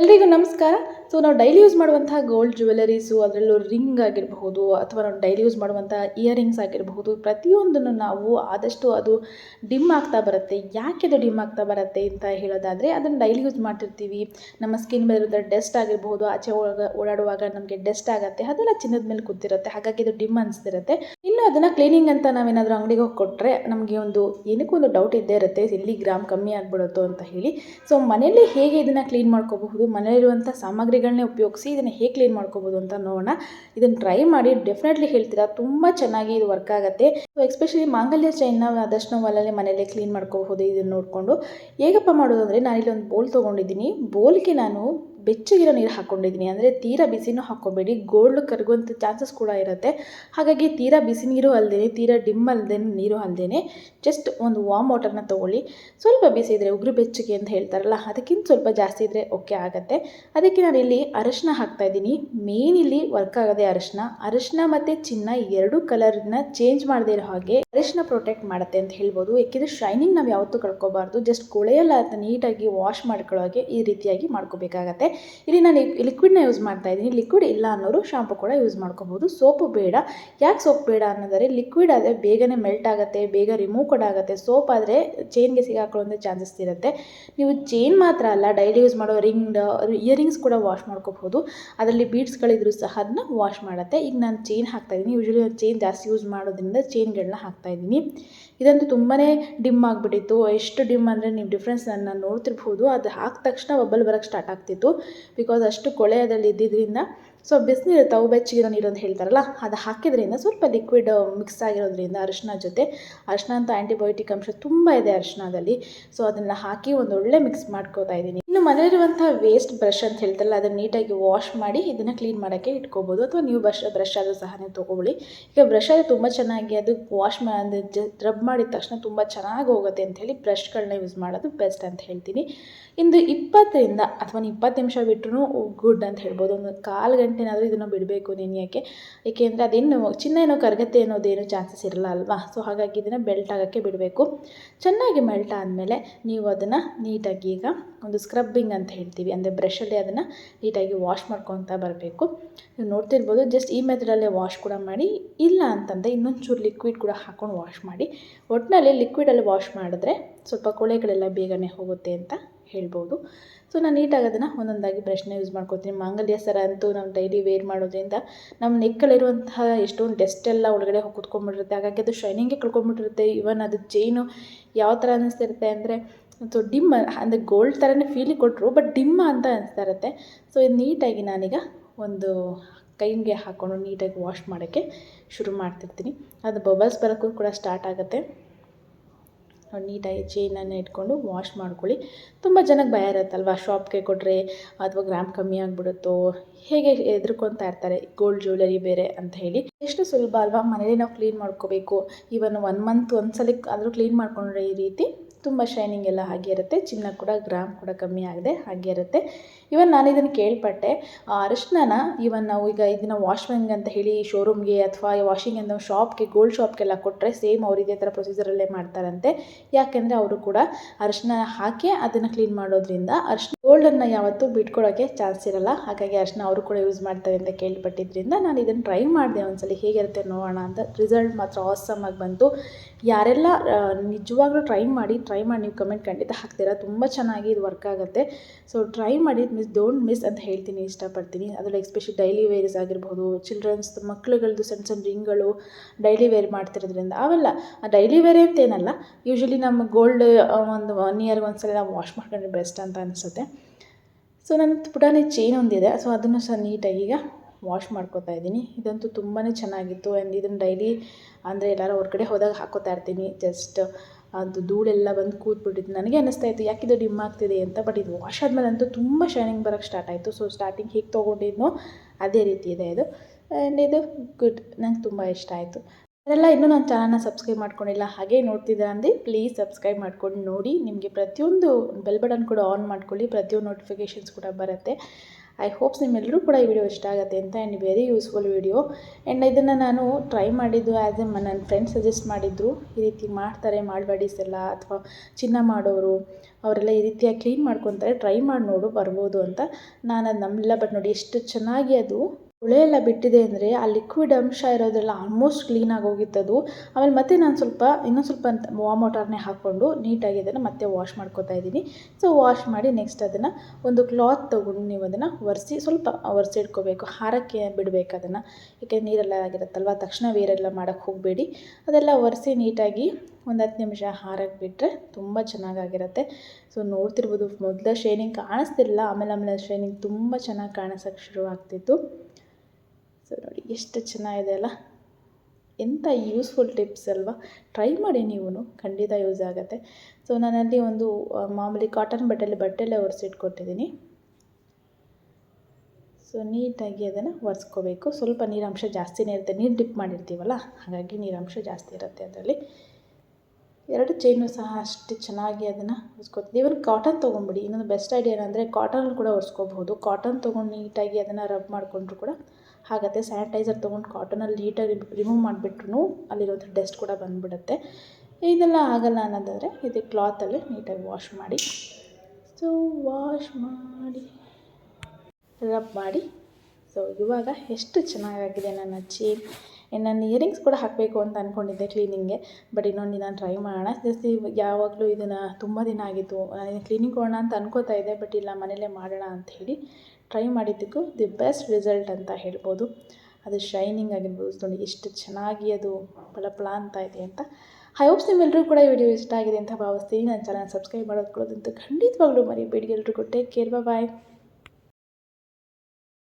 ಎಲ್ರಿಗೂ ನಮಸ್ಕಾರ. ಸೊ ನಾವು ಡೈಲಿ ಯೂಸ್ ಮಾಡುವಂತಹ ಗೋಲ್ಡ್ ಜ್ಯುವೆಲರೀಸು ಅದರಲ್ಲೂ ರಿಂಗ್ ಆಗಿರಬಹುದು ಅಥವಾ ನಾವು ಡೈಲಿ ಯೂಸ್ ಮಾಡುವಂಥ ಇಯರಿಂಗ್ಸ್ ಆಗಿರಬಹುದು, ಪ್ರತಿಯೊಂದನ್ನು ನಾವು ಆದಷ್ಟು ಅದು ಡಿಮ್ ಆಗ್ತಾ ಬರುತ್ತೆ. ಯಾಕೆ ಅದು ಡಿಮ್ ಆಗ್ತಾ ಬರುತ್ತೆ ಅಂತ ಹೇಳೋದಾದರೆ, ಅದನ್ನು ಡೈಲಿ ಯೂಸ್ ಮಾಡ್ತಿರ್ತೀವಿ. ನಮ್ಮ ಸ್ಕಿನ್ ಮೇಲೆ ಡಸ್ಟ್ ಆಗಿರಬಹುದು, ಆಚೆ ಒಳಗೆ ಓಡಾಡುವಾಗ ನಮಗೆ ಡಸ್ಟ್ ಆಗುತ್ತೆ, ಅದೆಲ್ಲ ಚಿನ್ನದ ಮೇಲೆ ಕೂತಿರುತ್ತೆ. ಹಾಗಾಗಿ ಇದು ಡಿಮ್ ಅನಿಸ್ತಿರುತ್ತೆ. ಇನ್ನು ಅದನ್ನು ಕ್ಲೀನಿಂಗ್ ಅಂತ ನಾವೇನಾದರೂ ಅಂಗಡಿಗೆ ಹೋಗಿ ಕೊಟ್ಟರೆ ನಮಗೆ ಒಂದು ಏನಕ್ಕೂ ಒಂದು ಡೌಟ್ ಇದ್ದೇ ಇರುತ್ತೆ ಎಲ್ಲಿ ಗ್ರಾಮ್ ಕಮ್ಮಿ ಆಗಿಬಿಡುತ್ತೋ ಅಂತ ಹೇಳಿ. ಸೊ ಮನೆಯಲ್ಲಿ ಹೇಗೆ ಇದನ್ನು ಕ್ಲೀನ್ ಮಾಡ್ಕೋಬಹುದು ಮನೆಯಲ್ಲಿರುವಂಥ ಸಾಮಗ್ರಿಗಳನ್ನೇ ಉಪಯೋಗಿಸಿ ಇದನ್ನು ಹೇಗೆ ಕ್ಲೀನ್ ಮಾಡ್ಕೋಬೋದು ಅಂತ ನೋಡೋಣ. ಇದನ್ನು ಟ್ರೈ ಮಾಡಿ, ಡೆಫಿನೆಟ್ಲಿ ಹೇಳ್ತೀರಾ? ತುಂಬ ಚೆನ್ನಾಗಿ ಇದು ವರ್ಕ್ ಆಗುತ್ತೆ. ಸೊ ಎಸ್ಪೆಷಲಿ ಮಾಂಗಲ್ಯ ಚೈನ್ನ ಆದಷ್ಟು ನಾವು ಅಲ್ಲಲ್ಲಿ ಮನೇಲಿ ಕ್ಲೀನ್ ಮಾಡ್ಕೋಬಹುದು ಇದನ್ನು ನೋಡಿಕೊಂಡು. ಹೇಗಪ್ಪ ಮಾಡೋದು ಅಂದರೆ ನಾನಿಲ್ಲಿ ಒಂದು ಬೋಲ್ ತೊಗೊಂಡಿದ್ದೀನಿ. ಬೋಲ್ಗೆ ನಾನು ಬೆಚ್ಚಗಿರೋ ನೀರು ಹಾಕ್ಕೊಂಡಿದ್ದೀನಿ. ಅಂದರೆ ತೀರಾ ಬಿಸಿನೂ ಹಾಕ್ಕೊಬೇಡಿ. ಗೋಲ್ಡ್ ಕರಗುವಂಥ ಚಾನ್ಸಸ್ ಕೂಡ ಇರುತ್ತೆ. ಹಾಗಾಗಿ ತೀರಾ ಬಿಸಿ ನೀರು ಅಲ್ಲದೇ ತೀರಾ ಡಿಮ್ ಅಲ್ಲದೇ ನೀರು ಅಲ್ಲದೇ ಜಸ್ಟ್ ಒಂದು ವಾಮ್ ವಾಟರ್ನ ತೊಗೊಳ್ಳಿ. ಸ್ವಲ್ಪ ಬಿಸಿ ಇದ್ದರೆ ಉಗುರು ಬೆಚ್ಚಗೆ ಅಂತ ಹೇಳ್ತಾರಲ್ಲ, ಅದಕ್ಕಿಂತ ಸ್ವಲ್ಪ ಜಾಸ್ತಿ ಇದ್ದರೆ ಓಕೆ ಆಗುತ್ತೆ. ಅದಕ್ಕೆ ನಾನು ಇಲ್ಲಿ ಅರಶಿನ ಹಾಕ್ತಾಯಿದ್ದೀನಿ ಮೇನ್ ಇಲ್ಲಿ ವರ್ಕ್ ಆಗೋದೇ ಅರಶಿನ. ಅರಶಿನ ಮತ್ತು ಚಿನ್ನ ಎರಡು ಕಲರ್ನ ಚೇಂಜ್ ಮಾಡದೇ ಇರೋ ಹಾಗೆ ಅರಿಶಿನ ಪ್ರೊಟೆಕ್ಟ್ ಮಾಡುತ್ತೆ ಅಂತ ಹೇಳ್ಬೋದು. ಯಾಕೆಂದರೆ ಶೈನಿಂಗ್ ನಾವು ಯಾವತ್ತೂ ಕಳ್ಕೊಬಾರ್ದು. ಜಸ್ಟ್ ಕೊಳೆಯಲ್ಲ ಅದನ್ನ ನೀಟಾಗಿ ವಾಶ್ ಮಾಡ್ಕೊಳ್ಳೋ ಹಾಗೆ ಈ ರೀತಿಯಾಗಿ ಮಾಡ್ಕೋಬೇಕಾಗತ್ತೆ. ಇಲ್ಲಿ ನಾನು ಲಿಕ್ವಿಡ್ನ ಯೂಸ್ ಮಾಡ್ತಾ ಇದ್ದೀನಿ. ಲಿಕ್ವಿಡ್ ಇಲ್ಲ ಅನ್ನೋರು ಶಾಂಪು ಕೂಡ ಯೂಸ್ ಮಾಡ್ಕೋಬೋದು. ಸೋಪು ಬೇಡ. ಯಾಕೆ ಸೋಪ್ ಬೇಡ ಅನ್ನೋದರೆ ಲಿಕ್ವಿಡ್ ಆದರೆ ಬೇಗನೆ ಮೆಲ್ಟ್ ಆಗುತ್ತೆ, ಬೇಗ ರಿಮೂವ್ ಕೂಡ ಆಗುತ್ತೆ. ಸೋಪ್ ಆದರೆ ಚೈನ್ಗೆ ಸಿಗಾಕೊಳ್ಳೋ ಚಾನ್ಸಸ್ ಇರುತ್ತೆ. ನೀವು ಚೈನ್ ಮಾತ್ರ ಅಲ್ಲ ಡೈಲಿ ಯೂಸ್ ಮಾಡೋ ರಿಂಗ್ ಇಯರಿಂಗ್ಸ್ ಕೂಡ ವಾಶ್ ಮಾಡ್ಕೋಬಹುದು. ಅದರಲ್ಲಿ ಬೀಡ್ಸ್ಗಳಿದ್ರು ಸಹ ಅದನ್ನ ವಾಶ್ ಮಾಡುತ್ತೆ. ಈಗ ನಾನು ಚೈನ್ ಹಾಕ್ತಾಯಿದ್ದೀನಿ ಯೂಶ್ವಲಿ ನಾನು ಚೈನ್ ಜಾಸ್ತಿ ಯೂಸ್ ಮಾಡೋದ್ರಿಂದ ಚೈನ್ಗಳನ್ನ ಹಾಕ್ತಾಯಿದ್ದೀನಿ ಇದಂತೂ ತುಂಬಾ ಡಿಮ್ ಆಗಿಬಿಟ್ಟಿತ್ತು. ಎಷ್ಟು ಡಿಮ್ ಅಂದರೆ ನೀವು ಡಿಫ್ರೆನ್ಸ್ ನನ್ನ ನೋಡ್ತಿರ್ಬೋದು. ಅದು ಹಾಕಿದ ತಕ್ಷಣ ಬಬ್ಬಲ್ ಬರೋಕ್ಕೆ ಸ್ಟಾರ್ಟ್ ಆಗ್ತಿತ್ತು. ಬಿಕಾಸ್ ಅಷ್ಟು ಕೊಳೆ ಅದರಲ್ಲಿ ಇದ್ದಿದ್ದರಿಂದ ಸೊ ಬಿಸಿನೀರು ತಾವು ಬೆಚ್ಚಗಿರೋ ನೀರು ಅಂತ ಹೇಳ್ತಾರಲ್ಲ, ಅದು ಹಾಕಿದ್ರಿಂದ ಸ್ವಲ್ಪ ಲಿಕ್ವಿಡ್ ಮಿಕ್ಸ್ ಆಗಿರೋದ್ರಿಂದ ಅರಿಶಿನ ಜೊತೆ, ಅರಿಶಿನ ಅಂತ ಆ್ಯಂಟಿಬಯೋಟಿಕ್ ಅಂಶ ತುಂಬ ಇದೆ ಅರಿಶಿನದಲ್ಲಿ. ಸೊ ಅದನ್ನು ಹಾಕಿ ಒಂದು ಒಳ್ಳೆ ಮಿಕ್ಸ್ ಮಾಡ್ಕೋತಾ ಇದ್ದೀನಿ. ಇನ್ನು ಮನೆಯಲ್ಲಿರುವಂಥ ವೇಸ್ಟ್ ಬ್ರಷ್ ಅಂತ ಹೇಳ್ತಾರಲ್ಲ, ಅದನ್ನು ನೀಟಾಗಿ ವಾಶ್ ಮಾಡಿ ಇದನ್ನು ಕ್ಲೀನ್ ಮಾಡೋಕ್ಕೆ ಇಟ್ಕೋಬೋದು. ಅಥವಾ ನೀವು ಬ್ರಷ್ ಬ್ರಷ್ ಆದರೂ ಸಹ ನೀವು ತೊಗೊಳ್ಳಿ. ಈಗ ಬ್ರಷ್ ಆದರೆ ತುಂಬ ಚೆನ್ನಾಗಿ ಅದು ವಾಶ್ ಮಾಡಿ ರಬ್ ಮಾಡಿದ ತಕ್ಷಣ ತುಂಬ ಚೆನ್ನಾಗಿ ಹೋಗುತ್ತೆ ಅಂತ ಹೇಳಿ ಬ್ರಷ್ಗಳನ್ನ ಯೂಸ್ ಮಾಡೋದು ಬೆಸ್ಟ್ ಅಂತ ಹೇಳ್ತೀನಿ. ಇಂದು ಇಪ್ಪತ್ತರಿಂದ, ಅಥವಾ ಇಪ್ಪತ್ತು ನಿಮಿಷ ಬಿಟ್ಟರು ಗುಡ್ ಅಂತ ಹೇಳ್ಬೋದು. ಒಂದು ಕಾಲು ಗಂಟೆನಾದರೂ ಇದನ್ನು ಬಿಡಬೇಕು ನೆನೆಯೋಕ್ಕೆ ಏಕೆಂದರೆ ಅದೇನು ಚಿನ್ನ ಏನೋ ಕರಗತ್ತೆ ಅನ್ನೋದೇನು ಚಾನ್ಸಸ್ ಇರಲ್ಲ ಅಲ್ವಾ ಸೊ ಹಾಗಾಗಿ ಇದನ್ನು ಬೆಲ್ಟ್ ಆಗೋಕ್ಕೆ ಬಿಡಬೇಕು. ಚೆನ್ನಾಗಿ ಮೆಲ್ಟ್ ಆದಮೇಲೆ ನೀವು ಅದನ್ನು ನೀಟಾಗಿ ಈಗ ಒಂದು ಸ್ಕ್ರಬ್ಬಿಂಗ್ ಅಂತ ಹೇಳ್ತೀವಿ. ಅಂದರೆ ಬ್ರಷಲ್ಲಿ ಅದನ್ನು ನೀಟಾಗಿ ವಾಶ್ ಮಾಡ್ಕೊತಾ ಬರಬೇಕು. ನೀವು ನೋಡ್ತಿರ್ಬೋದು ಜಸ್ಟ್ ಈ ಮೆಥಡಲ್ಲೇ ವಾಶ್ ಕೂಡ ಮಾಡಿ, ಇಲ್ಲ ಅಂತಂದರೆ ಇನ್ನೊಂಚೂರು ಲಿಕ್ವಿಡ್ ಕೂಡ ಹಾಕ್ಕೊಂಡು ವಾಶ್ ಮಾಡಿ. ಒಟ್ಟಿನಲ್ಲಿ ಲಿಕ್ವಿಡಲ್ಲಿ ವಾಶ್ ಮಾಡಿದ್ರೆ ಸ್ವಲ್ಪ ಕೊಳೆಗಳೆಲ್ಲ ಬೇಗನೆ ಹೋಗುತ್ತೆ ಅಂತ ಹೇಳ್ಬೋದು. ಸೊ ನಾನು ನೀಟಾಗಿ ಅದನ್ನು ಒಂದೊಂದಾಗಿ ಬ್ರಷ್ನ ಯೂಸ್ ಮಾಡ್ಕೊತೀನಿ. ಮಾಂಗಲ್ಯ ಸರ ಅಂತೂ ನಾವು ಡೈಲಿ ವೇರ್ ಮಾಡೋದ್ರಿಂದ ನಮ್ಮ ನೆಕ್ಕಲ್ಲಿರುವಂತಹ ಎಷ್ಟೊಂದು ಡೆಸ್ಟ್ ಎಲ್ಲ ಒಳಗಡೆ ಹೋಗಿ ಕುತ್ಕೊಂಡ್ಬಿಟ್ಟಿರುತ್ತೆ. ಹಾಗಾಗಿ ಅದು ಶೈನಿಂಗೇ ಕಳ್ಕೊಂಡ್ಬಿಟ್ಟಿರುತ್ತೆ. ಇವನ್ ಅದು ಚೈನು ಯಾವ ಥರ ಅನ್ನಿಸ್ತಿರುತ್ತೆ ಅಂದರೆ ಸೊ ಡಿಮ್ ಅಂದರೆ ಗೋಲ್ಡ್ ಥರನೇ ಫೀಲಿಂಗ್ ಕೊಟ್ಟರು ಬಟ್ ಡಿಮ್ಮ ಅಂತ ಅನಿಸ್ತಾ ಇರುತ್ತೆ. ಸೊ ಇದು ನೀಟಾಗಿ ನಾನೀಗ ಒಂದು ಕೈಗೆ ಹಾಕ್ಕೊಂಡು ನೀಟಾಗಿ ವಾಶ್ ಮಾಡೋಕ್ಕೆ ಶುರು ಮಾಡ್ತಿರ್ತೀನಿ. ಅದು ಬಬಲ್ಸ್ ಬರೋಕ್ಕೂ ಕೂಡ ಸ್ಟಾರ್ಟ್ ಆಗುತ್ತೆ. ನೀಟಾಗಿ ಚೈನನ್ನು ಇಟ್ಕೊಂಡು ವಾಶ್ ಮಾಡ್ಕೊಳ್ಳಿ. ತುಂಬ ಜನಕ್ಕೆ ಭಯ ಇರುತ್ತಲ್ವ? ಶಾಪ್ಗೆ ಕೊಟ್ಟರೆ ಅಥವಾ ಗ್ರಾಮ್ ಕಮ್ಮಿ ಆಗಿಬಿಡುತ್ತೋ? ಹೇಗೆ ಹೆದರ್ಕೊತಾ ಇರ್ತಾರೆ? ಗೋಲ್ಡ್ ಜ್ಯುವೆಲರಿ ಬೇರೆ ಅಂತ ಹೇಳಿ. ಎಷ್ಟು ಸುಲಭ ಅಲ್ವಾ? ಮನೇಲಿ ನಾವು ಕ್ಲೀನ್ ಮಾಡ್ಕೋಬೇಕು. ಇವನ್ ಒನ್ ಮಂತ್ ಒಂದ್ಸಲ ಆದರೂ ಕ್ಲೀನ್ ಮಾಡ್ಕೊಂಡ್ರೆ ಈ ರೀತಿ ತುಂಬ ಶೈನಿಂಗ್ ಎಲ್ಲ ಹಾಗೆ ಇರುತ್ತೆ. ಚಿನ್ನ ಕೂಡ ಗ್ರಾಮ್ ಕೂಡ ಕಮ್ಮಿ ಆಗಿದೆ ಹಾಗೆ ಇರುತ್ತೆ. ಇವನ್ ನಾನು ಇದನ್ನು ಕೇಳ್ಪಟ್ಟೆ. ಅರಿಶಿನ ಇವನ್ ನಾವು ಈಗ ಇದನ್ನ ವಾಶ್ಮಿಂಗ್ ಅಂತ ಹೇಳಿ ಶೋರೂಮ್ಗೆ ಅಥವಾ ವಾಷಿಂಗ್ ಅಂತ ಶಾಪ್ಗೆ ಗೋಲ್ಡ್ ಶಾಪ್ಗೆಲ್ಲ ಕೊಟ್ಟರೆ ಸೇಮ್ ಅವ್ರು ಇದೇ ಥರ ಪ್ರೊಸೀಜರಲ್ಲೇ ಮಾಡ್ತಾರಂತೆ. ಯಾಕೆಂದರೆ ಅವರು ಕೂಡ ಅರಿಶಿನ ಹಾಕಿ ಅದನ್ನು ಕ್ಲೀನ್ ಮಾಡೋದ್ರಿಂದ ಅರಿಶಿನ ಗೋಲ್ಡನ್ನು ಯಾವತ್ತೂ ಬಿಟ್ಕೊಳ್ಳೋಕ್ಕೆ ಚಾನ್ಸ್ ಇರಲ್ಲ. ಹಾಗಾಗಿ ಅರ್ಶನ ಅವರು ಕೂಡ ಯೂಸ್ ಮಾಡ್ತಾರೆ ಅಂತ ಕೇಳ್ಪಟ್ಟಿದ್ದರಿಂದ ನಾನು ಇದನ್ನು ಟ್ರೈ ಮಾಡಿದೆ ಒಂದ್ಸಲ ಹೇಗಿರುತ್ತೆ ನೋಡೋಣ ಅಂತ. ರಿಸಲ್ಟ್ ಮಾತ್ರ ಆಗಿ ಬಂತು. ಯಾರೆಲ್ಲ ನಿಜವಾಗ್ಲೂ ಟ್ರೈ ಮಾಡಿ ಟ್ರೈ ಮಾಡಿ ನೀವು ಕಮೆಂಟ್ ಖಂಡಿತ ಹಾಕ್ತೀರಾ. ತುಂಬ ಚೆನ್ನಾಗಿ ಇದು ವರ್ಕ್ ಆಗುತ್ತೆ. ಸೊ ಟ್ರೈ ಮಾಡಿ ಮಿಸ್ ಡೋಂಟ್ ಮಿಸ್ ಅಂತ ಹೇಳ್ತೀನಿ, ಇಷ್ಟಪಡ್ತೀನಿ. ಅದರಲ್ಲಿ ಎಕ್ಸ್ಪೆಷಲಿ ಡೈಲಿ ವೇರ್ಸ್ ಆಗಿರ್ಬೋದು ಚಿಲ್ಡ್ರನ್ಸ್ ಮಕ್ಳುಗಳದ್ದು ಸಣ್ಣ ಸಣ್ಣ ರಿಂಗ್ಗಳು ಡೈಲಿ ವೇರ್ ಮಾಡ್ತಿರೋದ್ರಿಂದ ಅವೆಲ್ಲ. ಡೈಲಿ ವೇರ್ ಅಂತೇನಲ್ಲ ಯೂಶ್ವಲಿ ನಮ್ಮ ಗೋಲ್ಡ್ ಒಂದು ಒನ್ ಇಯರ್ಗೆ ಒಂದ್ಸಲ ನಾವು ವಾಶ್ ಮಾಡ್ಕೊಂಡ್ರೆ ಬೆಸ್ಟ್ ಅಂತ ಅನಿಸುತ್ತೆ. ಸೊ ನನ್ನ ಪುಟಾಣಿ ಚೈನ್ ಒಂದಿದೆ. ಸೊ ಅದನ್ನು ಸಹ ನೀಟಾಗಿ ಈಗ ವಾಶ್ ಮಾಡ್ಕೋತಾ ಇದ್ದೀನಿ. ಇದಂತೂ ತುಂಬಾ ಚೆನ್ನಾಗಿತ್ತು ಆ್ಯಂಡ್ ಇದನ್ನು ಡೈಲಿ ಅಂದರೆ ಎಲ್ಲರೂ ಹೊರಗಡೆ ಹೋದಾಗ ಹಾಕೋತಾ ಇರ್ತೀನಿ. ಜಸ್ಟ್ ಅದು ಧೂಳೆಲ್ಲ ಬಂದು ಕೂತ್ಬಿಟ್ಟಿತ್ತು. ನನಗೆ ಅನ್ನಿಸ್ತಾ ಇತ್ತು ಯಾಕಿದು ಡಿಮ್ ಆಗ್ತಿದೆ ಅಂತ? ಬಟ್ ಇದು ವಾಶ್ ಆದಮೇಲೆ ಅಂತೂ ತುಂಬ ಶೈನಿಂಗ್ ಬರೋಕ್ಕೆ ಸ್ಟಾರ್ಟ್ ಆಯಿತು. ಸೊ ಸ್ಟಾರ್ಟಿಂಗ್ ಹೇಗೆ ತೊಗೊಂಡಿದ್ನೋ ಅದೇ ರೀತಿ ಇದೆ ಇದು. ಆ್ಯಂಡ್ ಇದು ಗುಡ್ ನಂಗೆ ತುಂಬ ಇಷ್ಟ ಆಯಿತು. ಯಾರೆಲ್ಲ ಇನ್ನೂ ನನ್ನ ಚಾನಲ್ನ ಸಬ್ಸ್ಕ್ರೈಬ್ ಮಾಡ್ಕೊಂಡಿಲ್ಲ, ಹಾಗೆ ನೋಡ್ತಿದ್ದೀರಾ ಅಂದರೆ ಪ್ಲೀಸ್ ಸಬ್ಸ್ಕ್ರೈಬ್ ಮಾಡ್ಕೊಂಡು ನೋಡಿ. ನಿಮಗೆ ಪ್ರತಿಯೊಂದು ಬೆಲ್ ಬಟನ್ ಕೂಡ ಆನ್ ಮಾಡ್ಕೊಳ್ಳಿ, ಪ್ರತಿಯೊಂದು ನೋಟಿಫಿಕೇಷನ್ಸ್ ಕೂಡ ಬರುತ್ತೆ. ಐ ಹೋಪ್ಸ್ ನಿಮ್ಮೆಲ್ಲರೂ ಕೂಡ ಈ ವಿಡಿಯೋ ಇಷ್ಟ ಆಗುತ್ತೆ ಅಂತ and very useful video and ಇದನ್ನು ನಾನು ಟ್ರೈ ಮಾಡಿದ್ದು ಆ್ಯಸ್ ಎ ನನ್ನ ಫ್ರೆಂಡ್ ಸಜೆಸ್ಟ್ ಮಾಡಿದ್ರು. ಈ ರೀತಿ ಮಾಡ್ತಾರೆ, ಮಾಡಬೇಡಿ ಎಲ್ಲ ಅಥವಾ ಚಿನ್ನ ಮಾಡೋರು, ಅವರೆಲ್ಲ ಈ ರೀತಿಯಾಗಿ ಕ್ಲೀನ್ ಮಾಡ್ಕೊತಾರೆ ಟ್ರೈ ಮಾಡಿ ನೋಡು, ಬರ್ಬೋದು ಅಂತ. ನಾನು ಅದು ನಂಬಲಿಲ್ಲ ಬಟ್ ನೋಡಿ ಎಷ್ಟು ಚೆನ್ನಾಗಿ ಅದು ಹುಳೆ ಎಲ್ಲ ಬಿಟ್ಟಿದೆ ಅಂದರೆ ಆ ಲಿಕ್ವಿಡ್ ಅಂಶ ಇರೋದೆಲ್ಲ ಆಲ್ಮೋಸ್ಟ್ ಕ್ಲೀನಾಗಿ ಹೋಗಿತ್ತದು. ಆಮೇಲೆ ಮತ್ತೆ ನಾನು ಸ್ವಲ್ಪ ಇನ್ನೂ ಸ್ವಲ್ಪ ವಾಮ್ ವಾಟರ್ನೇ ಹಾಕ್ಕೊಂಡು ನೀಟಾಗಿ ಅದನ್ನು ಮತ್ತೆ ವಾಶ್ ಮಾಡ್ಕೊತಾ ಇದ್ದೀನಿ. ಸೊ ವಾಶ್ ಮಾಡಿ ನೆಕ್ಸ್ಟ್ ಅದನ್ನು ಒಂದು ಕ್ಲಾತ್ ತೊಗೊಂಡು ನೀವು ಅದನ್ನು ಒರೆಸಿ, ಸ್ವಲ್ಪ ಒರೆಸಿ ಇಟ್ಕೋಬೇಕು. ಹಾರಕ್ಕೆ ಬಿಡಬೇಕು ಅದನ್ನು. ಏಕೆ ನೀರೆಲ್ಲ ಆಗಿರುತ್ತಲ್ವ? ತಕ್ಷಣ ವೇರೆಲ್ಲ ಮಾಡೋಕ್ಕೆ ಹೋಗಬೇಡಿ. ಅದೆಲ್ಲ ಒರೆಸಿ ನೀಟಾಗಿ ಒಂದು ಹತ್ತು ನಿಮಿಷ ಹಾರಕ್ಕೆ ಬಿಟ್ಟರೆ ತುಂಬ ಚೆನ್ನಾಗಾಗಿರುತ್ತೆ ಸೊ ನೋಡ್ತಿರ್ಬೋದು, ಮೊದಲ ಶೈನಿಂಗ್ ಕಾಣಿಸ್ತಿರಲಿಲ್ಲ. ಆಮೇಲೆ ಆಮೇಲೆ ಶೈನಿಂಗ್ ತುಂಬ ಚೆನ್ನಾಗಿ ಕಾಣಿಸೋಕ್ಕೆ ಶುರು ಆಗ್ತಿತ್ತು ಸೊ ನೋಡಿ, ಎಷ್ಟು ಚೆನ್ನಾಗಿದೆ ಅಲ್ಲ? ಎಂಥ ಯೂಸ್ಫುಲ್ ಟಿಪ್ಸ್ ಅಲ್ವಾ? ಟ್ರೈ ಮಾಡಿ ನೀವು ಖಂಡಿತ ಯೂಸ್ ಆಗುತ್ತೆ. ಸೊ ನಾನಲ್ಲಿ ಒಂದು ಮಾಮೂಲಿ ಕಾಟನ್ ಬಟ್ಟೆಯಲ್ಲಿ ಬಟ್ಟೆಲ್ಲೇ ಒರೆಸಿಟ್ಕೊಟ್ಟಿದ್ದೀನಿ ಸೊ ನೀಟಾಗಿ ಅದನ್ನು ಒರೆಸ್ಕೋಬೇಕು. ಸ್ವಲ್ಪ ನೀರಾಂಶ ಜಾಸ್ತಿನೇ ಇರುತ್ತೆ. ನೀರು ಡಿಪ್ ಮಾಡಿರ್ತೀವಲ್ಲ, ಹಾಗಾಗಿ ನೀರಾಂಶ ಜಾಸ್ತಿ ಇರುತ್ತೆ ಅದರಲ್ಲಿ. ಎರಡು ಚೈನು ಸಹ ಅಷ್ಟು ಚೆನ್ನಾಗಿ ಅದನ್ನು ಒರೆಸ್ಕೊತೀವಿ ಇವನ್ ಕಾಟನ್ ತೊಗೊಂಬಿಡಿ. ಇನ್ನೊಂದು ಬೆಸ್ಟ್ ಐಡಿಯಾ ಏನಂದರೆ ಕಾಟನ್ ಕೂಡ ಒರೆಸ್ಕೋಬಹುದು. ಕಾಟನ್ ತೊಗೊಂಡು ನೀಟಾಗಿ ಅದನ್ನು ರಬ್ ಮಾಡಿಕೊಂಡ್ರು ಕೂಡ ಆಗುತ್ತೆ ಸ್ಯಾನಿಟೈಸರ್ ತೊಗೊಂಡು ಕಾಟನಲ್ಲಿ ನೀಟಾಗಿ ರಿಮೂವ್ ಮಾಡಿಬಿಟ್ರು ಅಲ್ಲಿರೋಂಥ ಡಸ್ಟ್ ಕೂಡ ಬಂದುಬಿಡುತ್ತೆ. ಇದೆಲ್ಲ ಆಗಲ್ಲ ಅನ್ನೋದಾದರೆ ಇದು ಕ್ಲಾತಲ್ಲಿ ನೀಟಾಗಿ ವಾಶ್ ಮಾಡಿ. ಸೊ ವಾಶ್ ಮಾಡಿ ರಬ್ ಮಾಡಿ. ಸೊ ಇವಾಗ ಎಷ್ಟು ಚೆನ್ನಾಗಾಗಿದೆ ನನ್ನ ಚೇನ್ ನನ್ನ ಇಯರಿಂಗ್ಸ್ ಕೂಡ ಹಾಕಬೇಕು ಅಂತ ಅಂದ್ಕೊಂಡಿದ್ದೆ ಕ್ಲೀನಿಂಗ್ಗೆ ಬಟ್ ಇನ್ನೊಂದು ದಿನ ಟ್ರೈ ಮಾಡೋಣ. ಜಾಸ್ತಿ ಯಾವಾಗಲೂ ಇದನ್ನು ತುಂಬ ದಿನ ಆಗಿತ್ತು. ಕ್ಲೀನಿಂಗ್ ಕೊಡೋಣ ಅಂತ ಅನ್ಕೋತಾ ಇದ್ದೆ ಬಟ್ ಇಲ್ಲ ಮನೇಲೇ ಮಾಡೋಣ ಅಂತ ಹೇಳಿ ಟ್ರೈ ಮಾಡಿದ್ದಕ್ಕೂ ದಿ ಬೆಸ್ಟ್ ರಿಸಲ್ಟ್ ಅಂತ ಹೇಳ್ಬೋದು. ಅದು ಶೈನಿಂಗ್ ಆಗಿರ್ಬೋದು, ನೋಡಿ ಎಷ್ಟು ಚೆನ್ನಾಗಿ ಅದು ಫಳ ಅಂತ ಇದೆ ಅಂತ. ಐ ಹೋಪ್ಸ್ ನಿಮ್ಮೆಲ್ಲರೂ ಕೂಡ ಈ ವಿಡಿಯೋ ಇಷ್ಟ ಆಗಿದೆ ಅಂತ ಭಾವಿಸ್ತೀನಿ. ನನ್ನ ಚಾನಲ್ ಸಬ್ಸ್ಕ್ರೈಬ್ ಮಾಡೋದು ಕೊಡೋದಂತೂ ಖಂಡಿತವಾಗ್ಲೂ ಮರಿಬೇಡಿ. ಎಲ್ರಿಗೂ ಟೇಕ್ ಕೇರ್ ಬಾಯ್